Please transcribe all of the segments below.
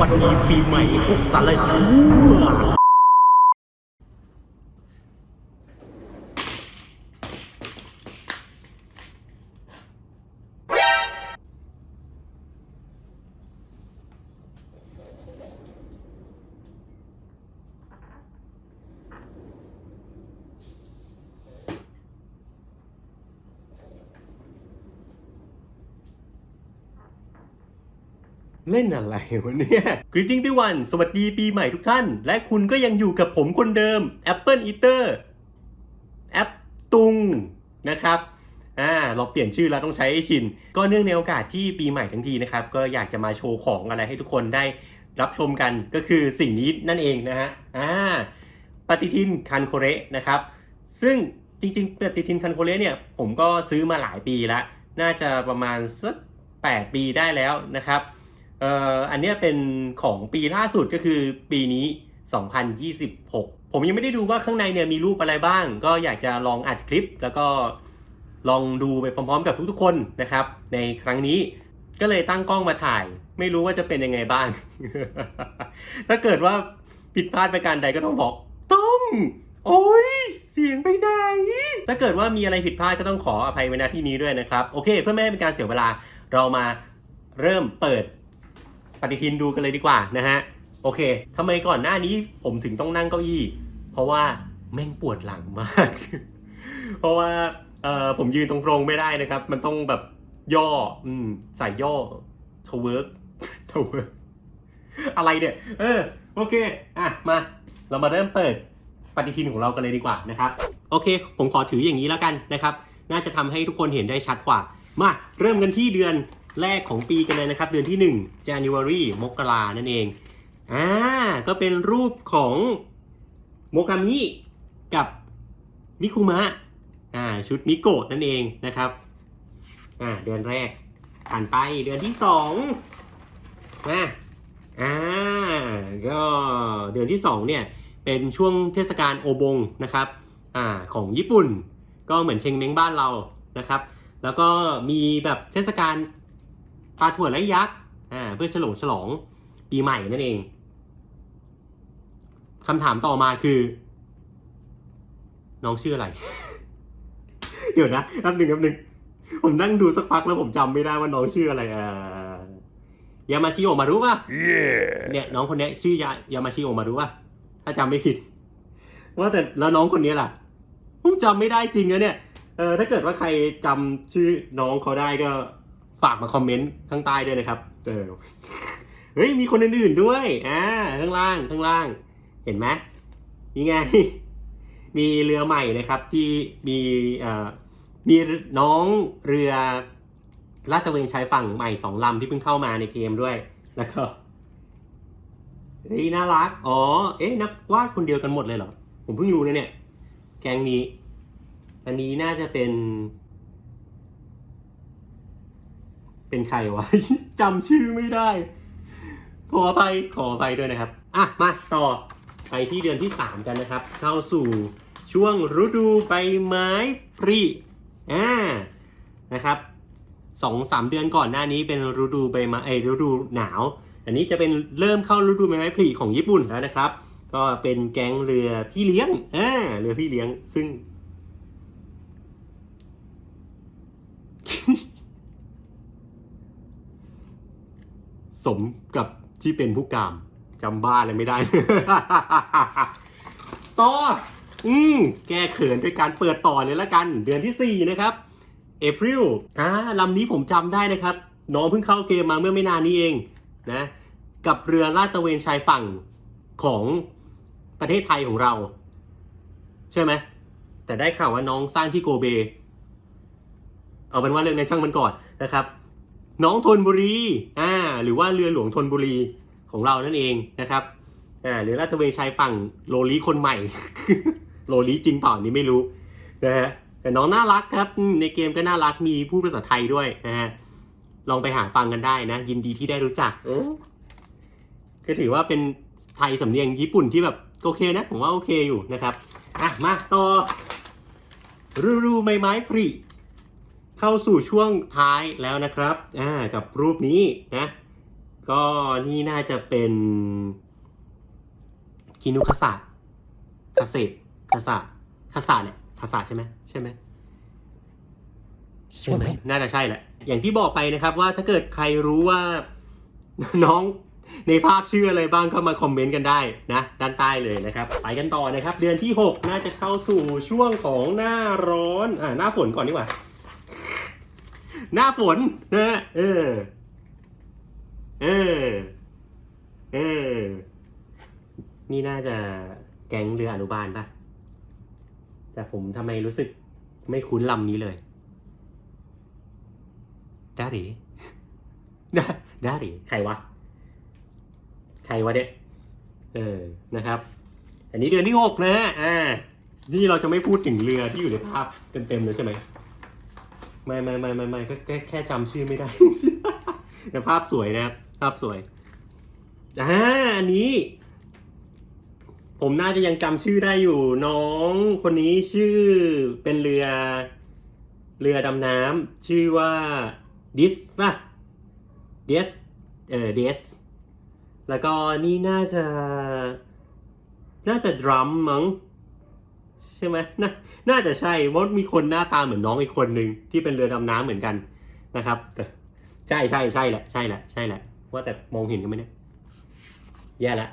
วัสดีปีใหม่พวกสารชั่ว เล่นอะไรวะเนี่ยกรีติ้งพี่วันสวัสดีปีใหม่ทุกท่าน และคุณก็ยังอยู่กับผมคนเดิม Apple Eater แอปตุงนะครับอ่าเราเปลี่ยนชื่อแล้วต้องใช้ให้ชิน ก็เนื่องในโอกาสที่ปีใหม่ทั้งทีนะครับ ก็อยากจะมาโชว์ของอะไรให้ทุกคนได้รับชมกันก็คือสิ่งนี้นั่นเองนะฮะอ่าปฏิทินคันโคเรนะครับ ซึ่งจริงๆ ปฏิทินคันโคเรเนี่ยผมก็ซื้อมาหลายปีแล้ว น่าจะประมาณสัก8ปีได้แล้วนะครับ เอ่ออันเนี้ยเป็นของปีล่าสุดก็คือปีนี้ 2026 ผมยังไม่ได้ดูว่าข้างในเนี่ยมีรูปอะไรบ้าง ก็อยากจะลองอัดคลิป แล้วก็ลองดูไปพร้อมๆกับทุกๆคนนะครับ ในครั้งนี้ก็เลยตั้งกล้องมาถ่าย ไม่รู้ว่าจะเป็นยังไงบ้าง ถ้าเกิดว่าผิดพลาดไปการใดก็ต้องบอกต้มโอ้ยเสียงไปไหนถ้าเกิดว่ามีอะไรผิดพลาดก็ต้องขออภัยไว้ณที่นี้ด้วยนะครับ โอเค เพื่อไม่ให้เป็นการเสียเวลาเรามาเริ่มเปิด ปฏิทินดูกันเลยดีกว่านะฮะ โอเคทำไมก่อนหน้านี้ผมถึงต้องนั่งเก้าอี้ เพราะว่าแม่งปวดหลังมาก เพราะว่าเอ่อผมยืนตรงๆไม่ได้นะครับ มันต้องแบบย่อ อืมใส่ย่อทเวิร์กทเวิร์กอะไรเนี่ย เออ โอเค อะ มา เรามาเริ่มเปิดปฏิทินของเรากันเลยดีกว่านะครับ โอเค ผมขอถืออย่างนี้แล้วกันนะครับ น่าจะทำให้ทุกคนเห็นได้ชัดกว่า มา เริ่มกันที่เดือน แรกของปีกันเลยนะครับ เดือนที่ 1 January มกรานั่นเอง อ่า ก็เป็นรูปของโมกามิกับมิคุมะ อ่า ชุดมิโกะนั่นเองนะครับ อ่า เดือนแรก ผ่านไปเดือนที่สองนะอ่า ก็เดือนที่สองเนี่ย เป็นช่วงเทศกาลโอบงนะครับ อ่า ของญี่ปุ่น ก็เหมือนเชงเม้งบ้านเรานะครับ แล้วก็มีแบบเทศกาล ปลาถั่วและยักษ์อ่าเพื่อฉลองฉลองปีใหม่นั่นเองคำถามต่อมาคือ น้องชื่ออะไร เดี๋ยวนะแป๊บหนึ่งแป๊บหนึ่งผมนั่งดูสักพักแล้วผมจำไม่ได้ว่าน้องชื่ออะไรอ่ายามาชิโอมารุป่ะเนี่ยน้องคนเนี้ยชื่อยายามาชิโอมารุป่ะ ถ้าจำไม่ผิด ว่าแต่แล้วน้องคนนี้ล่ะ ผมจำไม่ได้จริงนะเนี่ย เออถ้าเกิดว่าใครจำชื่อน้องเขาได้ก็ ฝากมาคอมเมนต์ข้างใต้ด้วยนะครับ เออ เฮ้ย มีคนอื่นๆด้วย อ่า ข้างล่าง ข้างล่าง เห็นไหมนี่ไง มีเรือใหม่นะครับที่มีเอ่อมีน้องเรือลาดตระเวนชายฝั่งใหม่สองลำที่เพิ่งเข้ามาในเกมด้วย แล้วก็เฮ้ยน่ารัก อ๋อ เอ๊ะนักวาดคนเดียวกันหมดเลยเหรอ ผมเพิ่งรู้เนะเนี่ย แกงนี้ อันนี้น่าจะเป็น เป็นใครวะ จำชื่อไม่ได้ ขออภัยขออภัยด้วยนะครับ อะ มาต่อไปที่เดือนที่ 3 กันนะครับ เข้าสู่ช่วงฤดูใบไม้ผลิอ่านะครับสองสามเดือนก่อนหน้านี้เป็นฤดูใบไม้เอฤดูหนาว อันนี้จะเป็นเริ่มเข้าฤดูใบไม้ผลิของญี่ปุ่นแล้วนะครับ ก็เป็นแก๊งเรือพี่เลี้ยงอ่าเรือพี่เลี้ยง ซึ่ง สมกับที่เป็นผู้กามจำบ้าอะไรไม่ได้ ต่อ อืม แก้เขินด้วยการเปิดต่อเลยละกัน เดือนที่ 4 นะครับ April อ่าลำนี้ผมจำได้นะครับ น้องเพิ่งเข้าเกมมาเมื่อไม่นานนี้เองนะ กับเรือลาดตระเวนชายฝั่งของประเทศไทยของเรา ใช่ไหม แต่ได้ข่าวว่าน้องสร้างที่โกเบ เอาเป็นว่าเรื่องนั้นช่างมันก่อนนะครับ น้องธนบุรีอ่าหรือว่าเรือหลวงธนบุรีของเรานั่นเองนะครับอ่าหรือลาดตระเวนชายฝั่งโลลีคนใหม่ โลลีจริงเปล่านี่ไม่รู้นะฮะแต่น้องน่ารักครับในเกมก็น่ารักมีพูดภาษาไทยด้วยนะฮะลองไปหาฟังกันได้นะ ยินดีที่ได้รู้จักเออก็ถือว่าเป็นไทยสำเนียงญี่ปุ่นที่แบบโอเคนะ ผมว่าโอเคอยู่นะครับ อะ มาต่อรูรูไม้ไม้ผลิ เข้าสู่ช่วงท้ายแล้วนะครับอ่ากับรูปนี้นะก็นี่น่าจะเป็นคินุคาสะคาเซคาสะคาสะเนี่ยคาสะใช่ไหมใช่ไหมใช่ไหมน่าจะใช่แหละ อย่างที่บอกไปนะครับว่าถ้าเกิดใครรู้ว่าน้องในภาพชื่ออะไรบ้างก็มาคอมเมนต์กันได้นะด้านใต้เลยนะครับ ไปกันต่อนะครับ เดือนที่ 6 น่าจะเข้าสู่ช่วงของหน้าร้อนอ่าหน้าฝนก่อนดีกว่า หน้าฝนนะเออ เออ เออ นี่น่าจะแก๊งเรืออนุบาลปะแต่ผมทำไมรู้สึกไม่คุ้นลำนี้เลยดาดิดาดาดิใครวะ ใครวะเนี่ย เออ นะครับ อันนี้เดือนที่หกนะฮะอ่า นี่เราจะไม่พูดถึงเรือที่อยู่ในภาพเต็มๆเลยใช่ไหม ไม่ไม่ไม่ไม่ไม่ก็แค่แค่จำชื่อไม่ได้ แต่ภาพสวยนะครับ ภาพสวยอ่าอันนี้ ผมน่าจะยังจำชื่อได้อยู่ น้องคนนี้ชื่อเป็นเรือ เรือดำน้ำชื่อว่าดิสป่ะเดสเออเดสแล้วก็นี่น่าจะ น่าจะดรัมมั้ง ช่ไหมน่าน่าจะใช่เพราะมีคนหน้าตาเหมือนน้องอีกคนหนึ่งที่เป็นเรือดำน้ำเหมือนกันนะครับใช่ใช่ใช่แหละใช่แหละใช่แหละ ว่าแต่มองเห็นกันไหมเนี่ยแย่ละ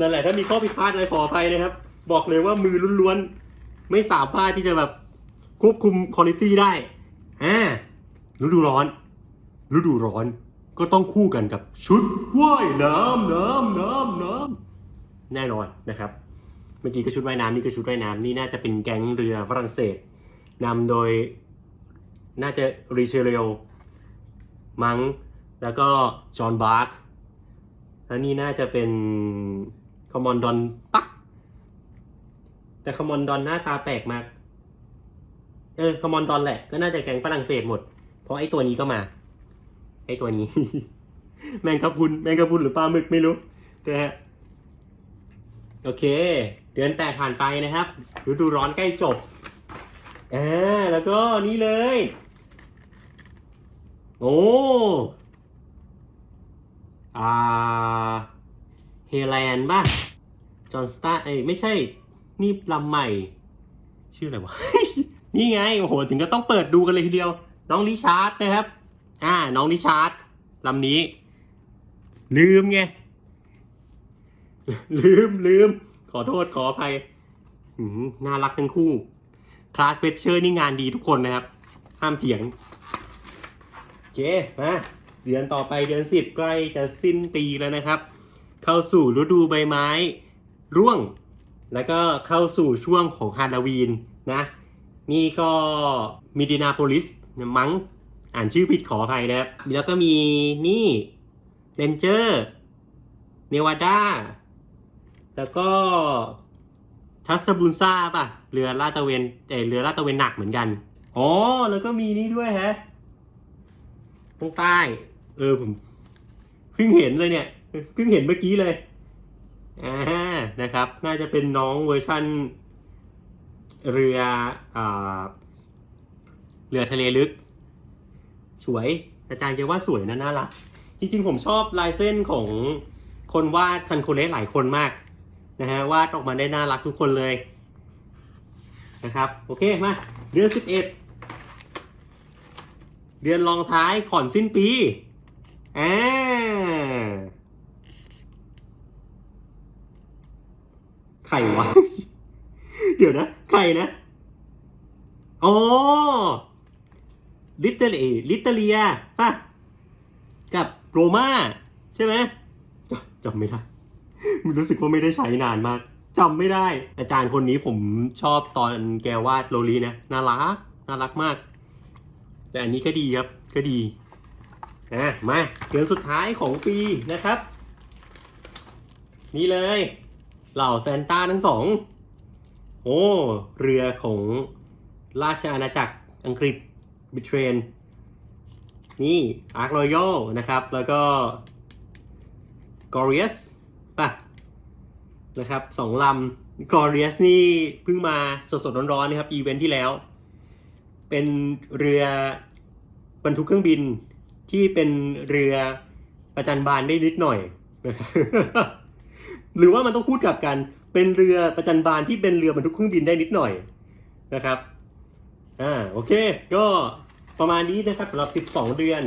นั่นแหละถ้ามีข้อผิดพลาดอะไรขออภัยนะครับ บอกเลยว่ามือล้วนๆไม่สามารถที่จะแบบควบคุมคุณภาพได้อ่าฤดูร้อน ฤดูร้อนก็ต้องคู่กันกับชุดว่ายน้ำน้ำน้ำน้ำแน่นอนนะครับ มื่อกี้ก็ชุดว่ายน้ำนี่ก็ชุดว่ายน้ำนี่น่าจะเป็นแก๊งเรือฝรั่งเศสนำโดยน่าจะริเชเรลมังแล้วก็จอห์นบาร์กแล้วนี่น่าจะเป็นคอมอนดอนปะแต่คอมอนดอนหน้าตาแปลกมาก เออคอมอนดอนแหละ ก็น่าจะแก๊งฝรั่งเศสหมด เพราะไอ้ตัวนี้ก็มา ไอ้ตัวนี้ แมงกะพุน แมงกะพุนหรือปลาหมึกไม่รู้นะฮะ โอเค เดือนแปดผ่านไปนะครับฤดูร้อนใกล้จบอ่าแล้วก็นี่เลย โอ้อ่าเฮแลนด์ป่ะจอห์นสตาร์เอ้ยไม่ใช่ นี่ลำใหม่ ชื่ออะไรวะ นี่ไง โอ้โห ถึงก็ต้องเปิดดูกันเลยทีเดียว น้องริชาร์ดนะครับ อ่า น้องริชาร์ดลำนี้ ลืมไง ลืมลืม ขอโทษขออภัยน่ารักทั้งคู่ คลาสเฟเชอร์นี่งานดีทุกคนนะครับ ห้ามเถียงโอเคมาเดือนต่อไปเดือนสิบใกล้จะสิ้นปีแล้วนะครับ เข้าสู่ฤดูใบไม้ ร่วง แล้วก็เข้าสู่ช่วงของฮาโลวีนนะ นี่ก็มิดินาโพลิสมั้งอ่านชื่อผิดขออภัยนะครับ แล้วก็มีนี่เรนเจอร์เนวาดา แล้วก็ทัสบุนซาป่ะ เรือลาดตะเวนเอเรือลาดตะเวนหนักเหมือนกัน อ๋อ แล้วก็มีนี่ด้วยฮะตรงใต้ เออผมเพิ่งเห็นเลยเนี่ยเพิ่งเห็นเมื่อกี้เลยอ่านะครับ น่าจะเป็นน้องเวอร์ชันเรืออ่าเรือทะเลลึก สวย อาจารย์แกว่าสวยนะน่ารักจริงๆ ผมชอบลายเส้นของคนวาดคันโคเลสหลายคนมาก นะฮะวาดออกมาได้น่ารักทุกคนเลยนะครับโอเคมาเดือน 11 เดือนรองท้ายก่อนสิ้นปีอ่าใครวะ เดี๋ยวนะใครนะอ๋อลิตเตเลีลิตเตเลียป่ะ กับโรมาใช่ไหมจจำไม่ได้ รู้สึกว่าไม่ได้ใช้นานมากจำไม่ได้ อาจารย์คนนี้ผมชอบตอนแกวาดโรลีนะน่ารักน่ารักมาก แต่อันนี้ก็ดีครับก็ดีอะมาเดือนสุดท้ายของปีนะครับ นี่เลย เหล่าแซนต้าทั้งสองโอ้เรือของราชอาณาจักรอังกฤษบิเทรนนี่อาร์ครอยัลนะครับ แล้วก็กอริ u ส นะครับสองลำกอริ u สนี่เพิ่งมาสดๆร้อนๆนะครับอีเวนท์ที่แล้ว เป็นเรือบรรทุกเครื่องบินที่เป็นเรือประจันบานได้นิดหน่อยนะครับหรือว่ามันต้องพูดกลับกัน เป็นเรือประจันบานที่เป็นเรือบรรทุกเครื่องบินได้นิดหน่อยนะครับ อ่าโอเค ก็ประมาณนี้นะครับสำหรับ 12 เดือน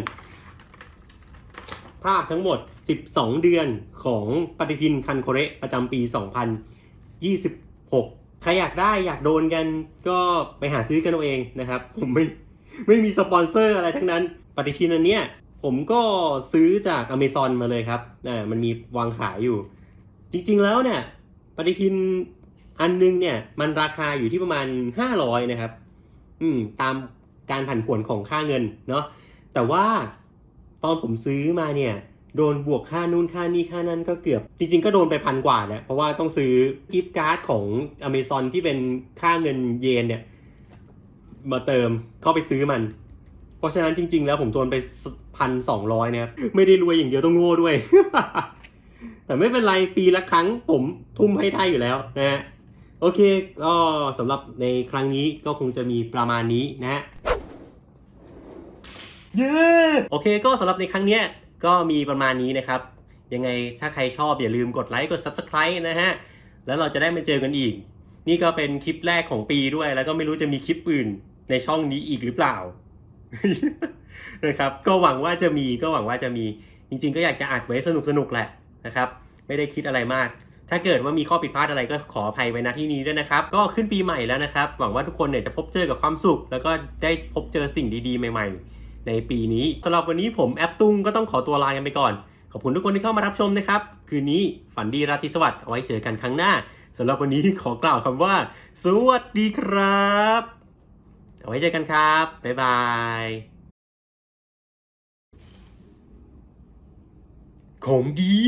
ภาพทั้งหมด 12 เดือนของปฏิทินคันโคเระประจำปี 2026 ใครอยากได้อยากโดนกันก็ไปหาซื้อกันเอาเองนะครับ ผมไม่ไม่มีสปอนเซอร์อะไรทั้งนั้น ปฏิทินอันเนี้ยผมก็ซื้อจากอเมซอนมาเลยครับอ่ามันมีวางขายอยู่ จริงๆแล้วเนี่ยปฏิทินอันนึงเนี่ยมันราคาอยู่ที่ประมาณ 500 นะครับ อืม ตามการผันผวนของค่าเงินเนาะแต่ว่าตอนผมซื้อมาเนี่ย โดนบวกค่านู่นค่านี่ค่านั้นก็เกือบ จริง ๆ ก็โดนไปพันกว่าแหละเพราะว่าต้องซื้อกิฟต์การ์ดของอเมซอนที่เป็นค่าเงินเยนเนี่ย มาเติมเข้าไปซื้อมัน เพราะฉะนั้นจริง ๆ แล้วผมโดนไปพันสองร้อยนะครับ ไม่ได้รวยอย่างเดียวต้องโง่ด้วย แต่ไม่เป็นไรปีละครั้งผมทุ่มให้ได้อยู่แล้วนะฮะโอเคก็สำหรับในครั้งนี้ก็คงจะมีประมาณนี้นะฮะเย้โอเคก็สำหรับในครั้งเนี้ย ก็มีประมาณนี้นะครับ ยังไงถ้าใครชอบอย่าลืมกดไลค์กด Subscribe นะฮะ แล้วเราจะได้มาเจอกันอีก นี่ก็เป็นคลิปแรกของปีด้วย แล้วก็ไม่รู้จะมีคลิปอื่นในช่องนี้อีกหรือเปล่านะครับ ก็หวังว่าจะมีก็หวังว่าจะมีจริง ๆ ก็อยากจะอัดไว้สนุกๆแหละนะครับ ไม่ได้คิดอะไรมาก ถ้าเกิดว่ามีข้อผิดพลาดอะไรก็ขออภัยไว้ณที่นี้ด้วยนะครับ ก็ขึ้นปีใหม่แล้วนะครับ หวังว่าทุกคนเนี่ยจะพบเจอกับความสุข แล้วก็ได้พบเจอสิ่งดีๆใหม่ ๆ ในปีนี้สำหรับวันนี้ผมแอปตุ้งก็ต้องขอตัวลากันไปก่อน ขอบคุณทุกคนที่เข้ามารับชมนะครับ คืนนี้ฝันดีราตรีสวัสดิ์เอาไว้เจอกันครั้งหน้าสำหรับวันนี้ขอกล่าวคำว่า สวัสดีครับ เอาไว้เจอกันครับ บ๊ายบายของดี